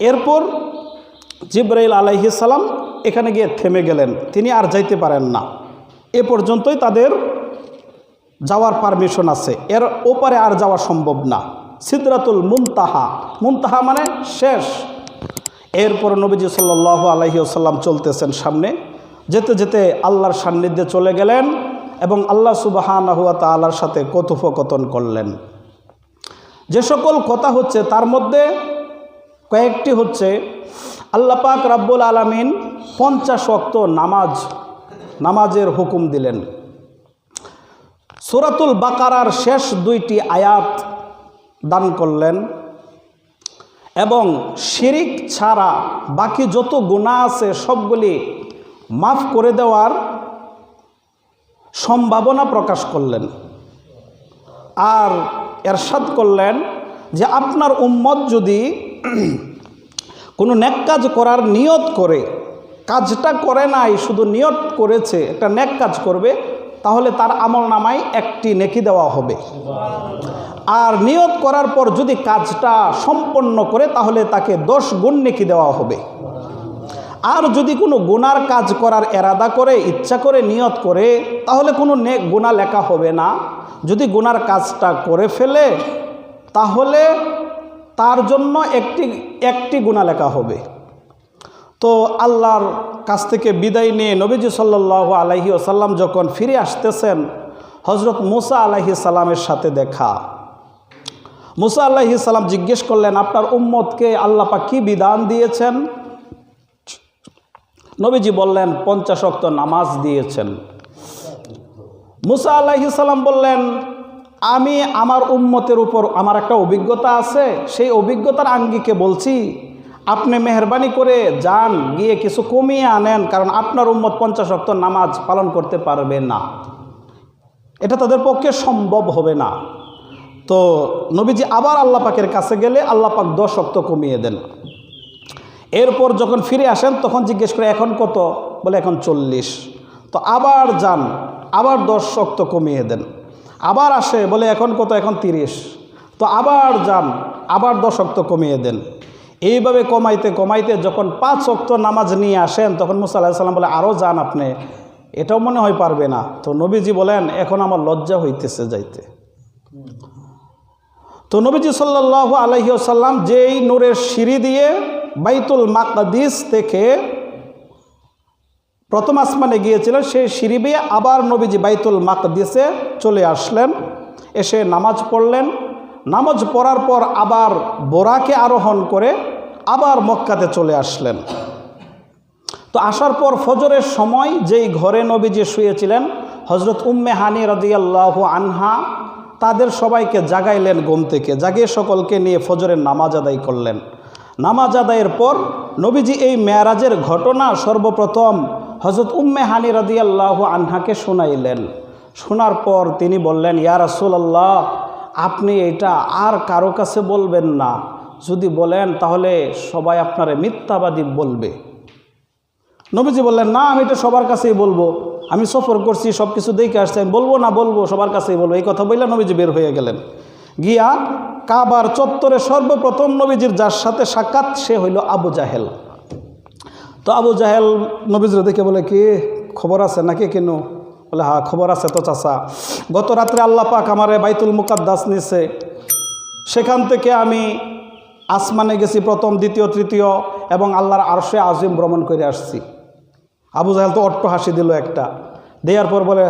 এরপর জিব্রাইল আলাইহিসাল্লাম এখানে গিয়ে থেমে গেলেন। তিনি আর যাইতে পারেন না। এ পর্যন্তই তাদের যাওয়ার পারমিশন আছে। এর ওপারে আর যাওয়া সম্ভব না। সিদরাতুল মুনতাহা। মুনতাহা মানে শেষ। এরপর নবীজি সাল্লাহ আলহি আসাল্লাম চলতেছেন সামনে। যেতে যেতে আল্লাহর সান্নিধ্যে চলে গেলেন এবং আল্লাহ সুবাহান হুয়া তাল্লার সাথে কথোপকথন করলেন। যে সকল কথা হচ্ছে তার মধ্যে কয়েকটি হচ্ছে আল্লাহ পাক রাব্বুল আলমিন পঞ্চাশ অক্ত নামাজ, নামাজের হুকুম দিলেন। সুরাতুল বাকারার শেষ দুইটি আয়াত দান করলেন এবং শিরিক ছাড়া বাকি যত গুণা আছে সবগুলি মাফ করে দেওয়ার সম্ভাবনা প্রকাশ করলেন। আর এরশাদ করলেন যে আপনার উম্মত যদি কোনো ন্যাক কাজ করার নিয়ত করে, কাজটা করে নাই, শুধু নিয়ত করেছে, একটা ন্যাক কাজ করবে, তাহলে তার আমল নামায় একটি নেকি দেওয়া হবে। আর নিয়ত করার পর যদি কাজটা সম্পন্ন করে, তাহলে তাকে দশ গুণ নেকি দেওয়া হবে। আর যদি কোনো গুনার কাজ করার এরাদা করে, ইচ্ছা করে, নিয়ত করে, তাহলে কোনো নে গুণা লেখা হবে না। যদি গুনার কাজটা করে ফেলে, তাহলে তার জন্য একটি একটি গুণা লেখা হবে। তো আল্লাহর কাছ থেকে বিদায় নিয়ে নবীজি সাল্লাহ আলহি আসাল্লাম যখন ফিরে আসতেছেন হজরত মুসা আলাহি সাল্লামের সাথে দেখা। মুসা আল্লাহি সাল্লাম জিজ্ঞেস করলেন, আপনার উম্মতকে আল্লাপা কি বিধান দিয়েছেন? নবীজি বললেন, পঞ্চাশ অক্ত নামাজ দিয়েছেন। মুসা আল্লাহি সাল্লাম বললেন আমি আমার উম্মতের উপর আমার একটা অভিজ্ঞতা আছে, সেই অভিজ্ঞতার আঙ্গিকে বলছি, আপনি মেহরবানি করে যান, গিয়ে কিছু কমিয়ে আনেন, কারণ আপনার উম্মত পঞ্চাশ অক্ত নামাজ পালন করতে পারবে না। এটা তাদের পক্ষে সম্ভব হবে না। তো নবীজি আবার আল্লাহ পাকের কাছে গেলে আল্লাহ পাক দশ অক্ত কমিয়ে দেন। এরপর যখন ফিরে আসেন, তখন জিজ্ঞেস করে, এখন কত? বলে, এখন চল্লিশ। তো আবার যান, আবার দশ শক্ত কমিয়ে দেন। আবার আসে, বলে এখন কত? এখন তিরিশ। তো আবার যান, আবার দশ শক্ত কমিয়ে দেন। এইভাবে কমাইতে কমাইতে যখন পাঁচ অক্ত নামাজ নিয়ে আসেন, তখন মুসা আল্লাহ সাল্লাম বলে আরও যান আপনি। এটাও মনে হয় পারবে না। তো নবীজি বলেন, এখন আমার লজ্জা হইতেছে যাইতে। তো নবীজি সাল্লাহ আলহিউসাল্লাম যেই নূরের সিঁড়ি দিয়ে বাইতুল মাকাদিস থেকে প্রথম আসমানে গিয়েছিলেন, সেই সিঁড়ি বেয়ে আবার নবীজি বাইতুল মাক মাকদিসে চলে আসলেন, এসে নামাজ পড়লেন। নামাজ পড়ার পর আবার বোরাকে আরোহণ করে আবার মক্কাতে চলে আসলেন। তো আসার পর ফজরের সময় যেই ঘরে নবীজি শুয়েছিলেন হজরত উম্মে হানি রদিয়াল্লাহ আনহা, তাদের সবাইকে জাগাইলেন ঘুম থেকে, জাগিয়ে সকলকে নিয়ে ফজরের নামাজ আদায় করলেন। নামাজ আদায়ের পর নবীজি এই মেয়ারাজের ঘটনা সর্বপ্রথম হজরত উম্মে হানি রদিয়াল্লাহ আনহাকে শোনাইলেন। শোনার পর তিনি বললেন, ইয়া রাসূলুল্লাহ, আপনি এটা আর কারও কাছে বলবেন না। যদি বলেন, তাহলে সবাই আপনারে মিথ্যাবাদী বলবে। নবীজি বললেন, না, আমি এটা সবার কাছেই বলব। আমি সফর করছি সব কিছু দেখে আসছি, আমি বলব না বলব, সবার কাছেই বলব। এই কথা বললে নবীজি বের হয়ে গেলেন। গিয়া কাবার চত্বরে সর্বপ্রথম নবীজির যার সাথে সাক্ষাৎ, সে হইল আবু জাহেল। তো আবু জাহেল নবীজির দেখে বলে, কি খবর আছে নাকি কেন? বলে হ্যাঁ খবর আছে তো চাচা। গত রাত্রে আল্লাহ পাক আমারে বাইতুল মুকাদ্দাস নিছে। সেখান থেকে আমি আসমানে গেছি প্রথম, দ্বিতীয়, তৃতীয় এবং আল্লাহর আরশে আজিম ভ্রমণ করে আসছি। আবু জাহেল তো অট্ট হাসি দিল একটা। দেওয়ার পর বলে,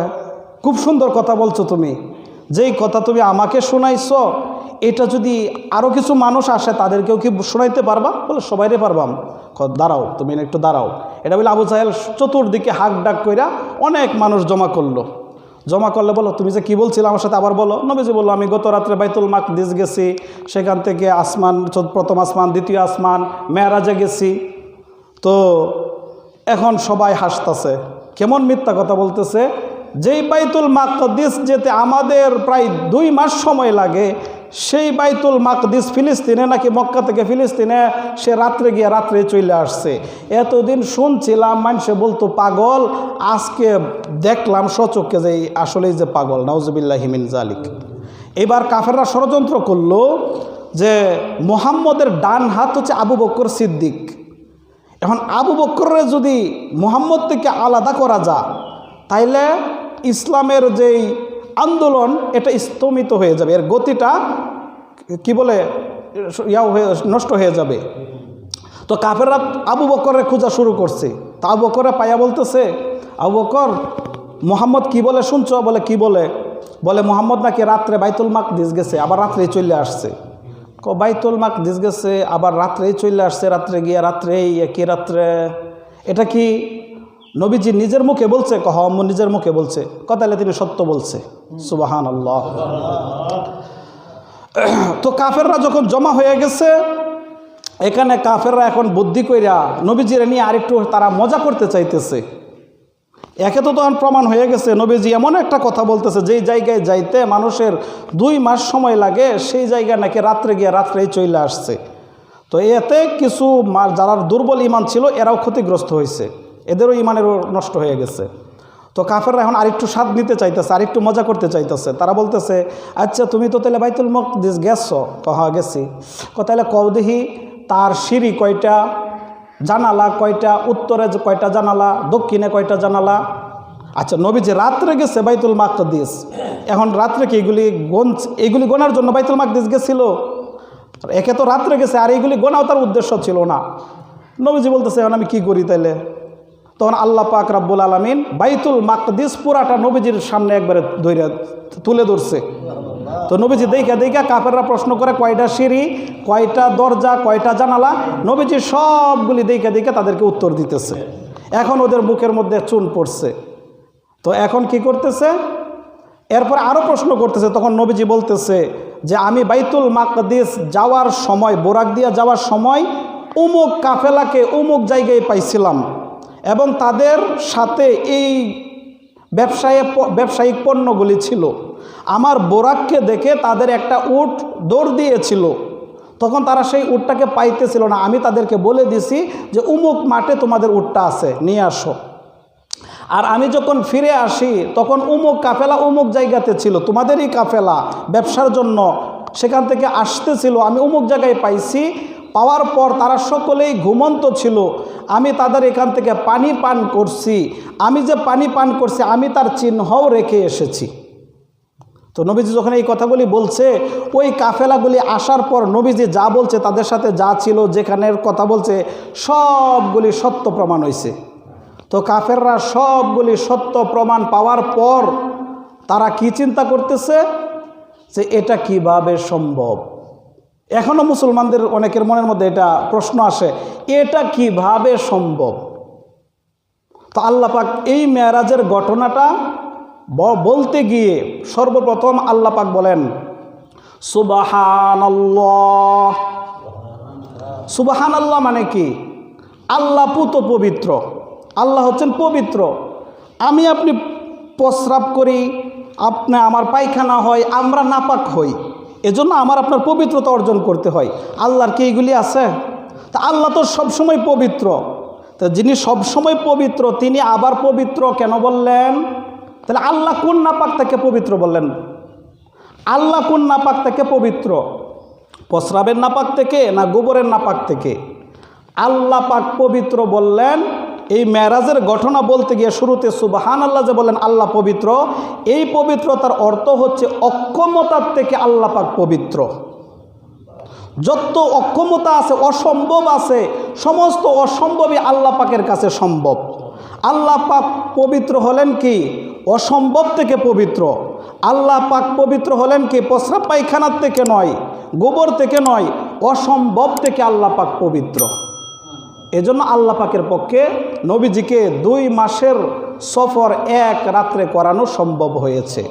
খুব সুন্দর কথা বলছো তুমি। যেই কথা তুমি আমাকে শোনাইছো, এটা যদি আরও কিছু মানুষ আসে তাদেরকেও কি শোনাইতে পারবা? বলে, সবাইরে পারবাম। দাঁড়াও, তুমি একটু দাঁড়াও। এটা বলে আবু জাহেল চতুর্দিকে হাক ডাক কইরা অনেক মানুষ জমা করল। জমা করলে বলো, তুমি যে কি বলছিলে আমার সাথে আবার বলো? নবীজি বলল, আমি গত রাত্রে বাইতুল মাকদিস গেছি, সেখান থেকে আসমান প্রথম আসমান, দ্বিতীয় আসমান, মেয়ারাজে গেছি। তো এখন সবাই হাসতাছে। কেমন মিথ্যা কথা বলতেছে? যেই বাইতুল মাকদিস যেতে আমাদের প্রায় দুই মাস সময় লাগে সেই বাইতুল মাকদিস ফিলিস্তিনে নাকি মক্কা থেকে ফিলিস্তিনে, সে রাত্রে গিয়ে রাত্রে চলে আসছে। এতদিন শুনছিলাম, মানুষে বলতো, পাগল, আজকে দেখলাম সচককে যে আসলেই যে পাগল, নাউজুবিল্লাহ হিমিন জালিক এবার কাফেররা ষড়যন্ত্র করল যে মোহাম্মদের ডান হাত হচ্ছে আবু বক্কর সিদ্দিক। এখন আবু বক্করের যদি মোহাম্মদ থেকে আলাদা করা যায়, তাইলে ইসলামের যেই আন্দোলন, এটা স্তমিত হয়ে যাবে। এর গতিটা কি বলে, ইয়াও হয়ে, নষ্ট হয়ে যাবে। তো কাফেররা আবু বকরের খোঁজা শুরু করছে। তা আবু বকরে পাইয়া বলতেছে, আবু বকর, মোহাম্মদ কি বলে শুনছ? বলে, কি বলে? বলে, মোহাম্মদ নাকি রাত্রে বাইতুল মাক দিস গেছে, আবার রাত্রেই চলে আসছে। ক, বাইতুল মাক দিস গেছে, আবার রাত্রেই চলে আসছে, রাত্রে গিয়ে রাত্রেই একই রাত্রে। এটা কি নবীজি নিজের মুখে বলছে, কহ নিজের মুখে বলছে। কথালে তিনি সত্য বলছে। সুবাহান আল্লাহ তো কাফেররা যখন জমা হয়ে গেছে, এখানে কাফেররা এখন বুদ্ধি কইরা নবীজিরা নিয়ে আরেকটু তারা মজা করতে চাইতেছে। একে তো তখন প্রমাণ হয়ে গেছে, নবীজি এমন একটা কথা বলতেছে, যেই জায়গায় যাইতে মানুষের দুই মাস সময় লাগে, সেই জায়গা নাকি রাত্রে গিয়ে রাত্রেই চলে আসছে। তো এতে কিছু যারা দুর্বল ইমান ছিল, এরাও ক্ষতিগ্রস্ত হয়েছে এদেরও ইমানেরও নষ্ট হয়ে গেছে। তো কাফেররা এখন আরেকটু স্বাদ নিতে চাইতেছে, আরেকটু মজা করতে চাইতেছে। তারা বলতেছে আচ্ছা তুমি তো তাহলে বাইতুল মকদিস গেছো? কহা গেছি। ক, তাহলে কও দেখি তার সিঁড়ি কয়টা জানালা, কয়টা উত্তরে যে কয়টা জানালা, দক্ষিণে কয়টা জানালা? আচ্ছা নবীজি রাত্রে গেছে বাইতুল মাকদিস। এখন রাত্রে কি এগুলি গন এগুলি গোনার জন্য বাইতুল মাকদিস গেছিল? একে তো রাত্রে গেছে, আর এইগুলি গোনাও তার উদ্দেশ্য ছিল না। নবীজি বলতেছে, এখন আমি কি করি তাইলে তখন আল্লাহ পাক রাব্বুল আলমিন বাইতুল মাকদিস পুরাটা নবীজির সামনে একবারে ধরে তুলে ধরছে। তো নবীজি দেখা দেখা কাপেররা প্রশ্ন করে, কয়টা সিঁড়ি, কয়টা দরজা, কয়টা জানালা? নবীজি সবগুলি দেখা দেখে তাদেরকে উত্তর দিতেছে। এখন ওদের মুখের মধ্যে চুন পড়ছে। তো এখন কি করতেছে? এরপর আরও প্রশ্ন করতেছে, তখন নবীজি বলতেছে যে, আমি বাইতুল মাকদিস যাওয়ার সময়, বোরাক দিয়া যাওয়ার সময় উমুক কাফেলাকে উমুক জায়গায় পাইছিলাম। এবং তাদের সাথে এই ব্যবসায় ব্যবসায়িক পণ্যগুলি ছিল। আমার বোরাককে দেখে তাদের একটা উট দৌড় দিয়েছিল। তখন তারা সেই উটটাকে পাইতেছিল না। আমি তাদেরকে বলে দিছি যে, উমুক মাঠে তোমাদের উটটা আছে, নিয়ে আসো। আর আমি যখন ফিরে আসি, তখন উমুক কাফেলা উমুক জায়গাতে ছিল। তোমাদেরই কাফেলা, ব্যবসার জন্য সেখান থেকে আসতেছিল। আমি উমুক জায়গায় পাইছি। পাওয়ার পর তারা সকলেই ঘুমন্ত ছিল। আমি তাদের এখান থেকে পানি পান করছি। আমি যে পানি পান করছি, আমি তার চিহ্নও রেখে এসেছি। তো নবীজি যখন এই কথাগুলি বলছে, ওই কাফেলাগুলি আসার পর নবীজি যা বলছে, তাদের সাথে যা ছিল যেখানের কথা বলছে, সবগুলি সত্য প্রমাণ হয়েছে তো কাফেররা সবগুলি সত্য প্রমাণ পাওয়ার পর তারা কি চিন্তা করতেছে? যে এটা কীভাবে সম্ভব? এখনও মুসলমানদের অনেকের মনের মধ্যে এটা প্রশ্ন আসে, এটা কীভাবে সম্ভব? তো আল্লাপাক এই মেয়ারাজের ঘটনাটা বলতে গিয়ে সর্বপ্রথম আল্লাপাক বলেন সুবাহান সুবাহান আল্লাহ মানে কি? আল্লাহ পুত পবিত্র। আল্লাহ হচ্ছেন পবিত্র। আমি আপনি প্রস্রাব করি, আপনি আমার পায়খানা হয়, আমরা নাপাক হই। এজন্য আমার আপনার পবিত্রতা অর্জন করতে হয়। আল্লাহর কি এইগুলি আছে? তা আল্লাহ তো সবসময় পবিত্র। তো যিনি সবসময় পবিত্র, তিনি আবার পবিত্র কেন বললেন? তাহলে আল্লাহ কোন নাপাক তাকে পবিত্র বললেন? আল্লাহ কোন নাপাক তাকে পবিত্র? প্রস্রাবের নাপাক থেকে না গোবরের নাপাক থেকে? আল্লাহ পাক পবিত্র বললেন এই মেরাজের ঘটনা বলতে গিয়ে শুরুতে সুবাহান আল্লাহ যে বলেন, আল্লাহ পবিত্র। এই পবিত্রতার অর্থ হচ্ছে অক্ষমতার থেকে আল্লাহ পাক পবিত্র। যত অক্ষমতা আছে, অসম্ভব আছে, সমস্ত অসম্ভবই আল্লাহ পাকের কাছে সম্ভব। আল্লাহ পাক পবিত্র হলেন কি? অসম্ভব থেকে পবিত্র। আল্লাহ পাক পবিত্র হলেন কি? প্রস্রাব পায়খানার থেকে নয়, গোবর থেকে নয়, অসম্ভব থেকে আল্লাহ পাক পবিত্র। এজন্য আল্লাহ পাকের পক্ষে নবীজিকে দুই মাসের সফর এক রাত্রে করানো সম্ভব হয়েছে।